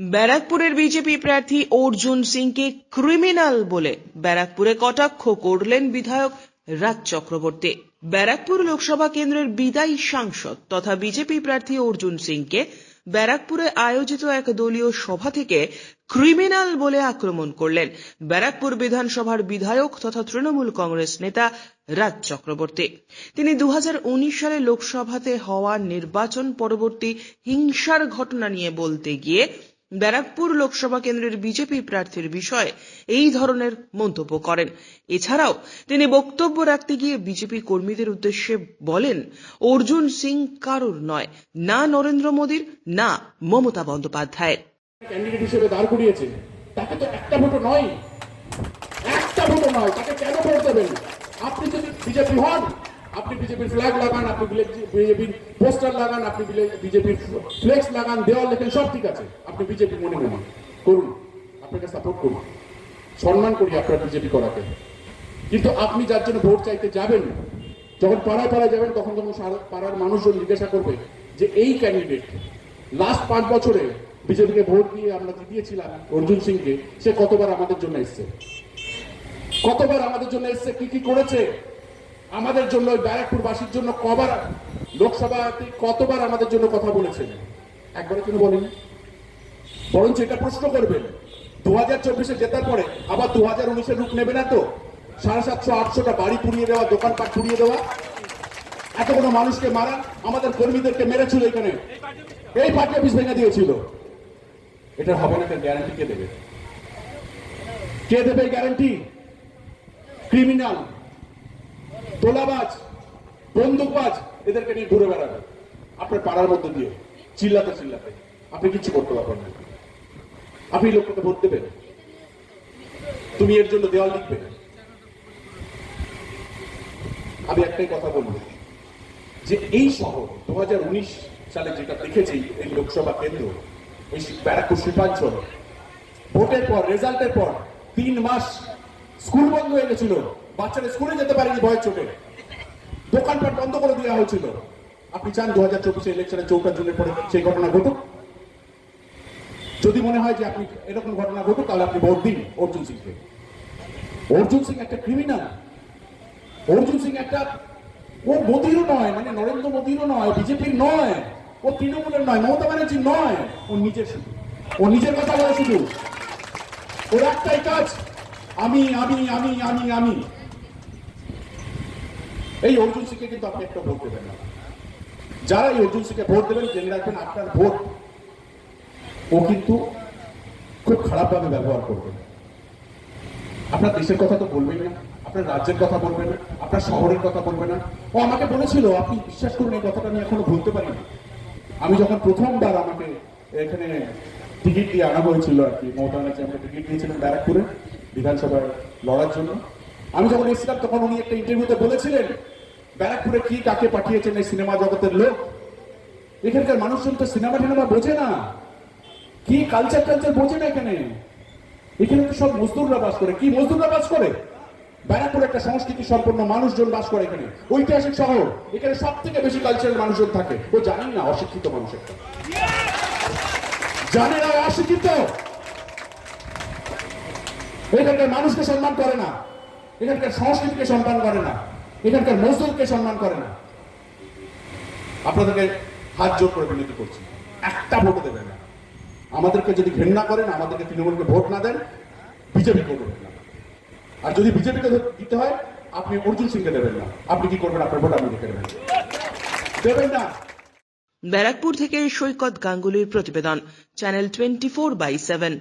ব্যারাকপুরের বিজেপি প্রার্থী অর্জুন সিংকে ক্রিমিনাল বলে ব্যারাকপুরে কটাক্ষ করলেন বিধায়ক রাজ চক্রবর্তী। ব্যারাকপুর লোকসভা কেন্দ্রের বিদায়ী সাংসদ তথা বিজেপি প্রার্থী অর্জুন সিংকে ব্যারাকপুরে আয়োজিত এক দলীয় সভা থেকে ক্রিমিনাল বলে আক্রমণ করলেন ব্যারাকপুর বিধানসভার বিধায়ক তথা তৃণমূল কংগ্রেস নেতা রাজ চক্রবর্তী। তিনি দু হাজার উনিশ সালে লোকসভাতে হওয়া নির্বাচন পরবর্তী হিংসার ঘটনা নিয়ে বলতে গিয়ে ব্যারাকপুর লোকসভা কেন্দ্রের বিজেপি প্রার্থীর বিষয়ে এই ধরনের মন্তব্য করেন। এছাড়াও তিনি বক্তব্য রাখতে গিয়ে বিজেপি কর্মীদের উদ্দেশ্যে বলেন, অর্জুন সিং কারোর নয়, না নরেন্দ্র মোদীর, না মমতা বন্দ্যোপাধ্যায়ের। ক্যান্ডিডেট হিসেবে দাঁড় করিয়েছে তাকে তো একটা ভোটও নয়। একটা ভোটও নয়, তাকে কেন ভোট দেবেন? আপনি যদি বিজেপি হন আপনি বিজেপির ফ্ল্যাগ লাগান, আপনি বিজেপির পোস্টার লাগান, আপনি বিজেপির ফ্লেক্স লাগান, দেওয়াল লেখেন, সব ঠিক আছে। আপনি বিজেপি মনে মনে করুন, আপনাকে সাপোর্ট করুন। সম্মান করি আপনার বিজেপি করাকে। কিন্তু আপনি যার জন্য ভোট চাইতে যাবেন, যখন পাড়ায় পাড়ায় যাবেন, তখন তখন পাড়ার মানুষজন জিজ্ঞাসা করবে যে, এই ক্যান্ডিডেট লাস্ট পাঁচ বছরে বিজেপিকে ভোট দিয়ে আমরা জিতিয়েছিলাম অর্জুন সিংকে, সে কতবার আমাদের জন্য এসছে? কতবার আমাদের জন্য এসছে? কি কি করেছে? আমাদের জন্য ওই ব্যারাকপুরবাসীর জন্য কবার লোকসভাতে কতবার আমাদের জন্য কথা বলেছেন? একবারের জন্য বলেন বরঞ্চ এটা প্রশ্ন করবেন। দু হাজার চব্বিশে জেতার পরে আবার দু হাজার উনিশে রূপ নেবে না তো? সাড়ে সাতশো, আটশোটা বাড়ি পুড়িয়ে দেওয়া, দোকানপাট পুড়িয়ে দেওয়া? এতগুলো মানুষকে মারা, আমাদের কর্মীদেরকে মেরেছিল এখানে। এই পার্টি অফিস ভেঙে দিয়েছিল। এটা হবে না গ্যারান্টি কে দেবে? কে দেবে গ্যারান্টি ক্রিমিনাল তোলাবাজ বন্দুকবাজ এদেরকে নিয়ে ঘুরে বেড়াবে। আপনার পাড়ার মধ্যে দিয়ে চিল্লাতে চিল্লাতে। আপনি কিছু করতে পারবেন না। আপনি লোকটাকে ভোট দেবেন? তুমি এর জন্য দেওয়াল লিখবে আমি একটাই কথা বলব যে এই শহর দু হাজার উনিশ সালে যেটা দেখেছি এই লোকসভা কেন্দ্র, এই ব্যারাকপুর শিল্পাঞ্চল, ভোটের পর, রেজাল্টের পর তিন মাস স্কুল বন্ধ হয়ে গেছিল। বাচ্চারা স্কুলে যেতে পারেনি ভয়ের চোখে দোকানপাট বন্ধ করে দেওয়া হয়েছিল। আপনি চান দু হাজার চব্বিশে ইলেকশনে চৌঠা জুনের পরে সেই ঘটনা ঘটুক? যদি মনে হয় যে আপনি এরকম ঘটনা ঘটুক, তাহলে আপনি ভোট দিন অর্জুন সিংকে। অর্জুন সিং একটা ক্রিমিনাল অর্জুন সিং একটা, ও মোদিরও নয় মানে নরেন্দ্র মোদিরও নয়, বিজেপির নয়, ও তৃণমূলের নয়, মমতা ব্যানার্জির নয়, ও নিজের শুধু। ও নিজের কথা বলে শুধু। ওর একটাই কাজ, আমি আমি আমি আমি আমি। এই অর্জুন সিংকে কিন্তু আপনি একটা ভোট দেবেন না। যারা এই অর্জুন সিংকে ভোট দেবেন জেনে রাখবেন আপনার ভোট, ও কিন্তু খুব খারাপভাবে ব্যবহার করবে। আপনার দেশের কথা তো বলবেন না, আপনার রাজ্যের কথা বলবেন না, আপনার শহরের কথা বলবেন না। ও আমাকে বলেছিল, আপনি বিশ্বাস করুন, এই কথাটা আমি এখনও বলতে পারি আমি যখন প্রথমবার আমাকে এখানে টিকিট দিয়ে আনা হয়েছিল আর কি, মমতা ব্যানার্জি আমাকে টিকিট দিয়েছিলেন ব্যারাকপুরে, বিধানসভায় লড়ার জন্য। আমি যখন এসেছিলাম, তখন উনি একটা ইন্টারভিউতে বলেছিলেন, ব্যারাকপুরে কি কাকে পাঠিয়েছেন এই সিনেমা জগতের লোক? এখানকার মানুষজন তো সিনেমা টিনেমা বোঝে না। কি কালচার কালচার বোঝে না এখানে? এখানে তো সব মজদুররা বাস করে। কি মজদুররা বাস করে? ব্যারাকপুর একটা সংস্কৃতি সম্পন্ন মানুষজন বাস করে এখানে। ঐতিহাসিক শহর। এখানে সব থেকে বেশি কালচারাল মানুষজন থাকে। ও জানেন না, অশিক্ষিত মানুষ একটা। জানে না, অশিক্ষিত। এখানকার মানুষকে সম্মান করে না। এখানকার সংস্কৃতিকে সম্মান করে না, এখানকার মজদুরকে সম্মান করে না। আপনাদেরকে হাত জোর করে বিনতি করছি। একটা ভোট দেবেন না। আমাদেরকে যদি ঘৃণা করেন, আমাদেরকে তৃণমূলকে ভোট না দেন, বিজেপি করবেন না। আর যদি বিজেপিকে দিতে হয়, আপনি অর্জুন সিংকে দেবেন না। আপনি কি করবেন? আপনার ভোট আপনি রেখে দেবেন দেবেন না। ব্যারাকপুর থেকে সৈকত গাঙ্গুলির প্রতিবেদন, channel twenty four by seven.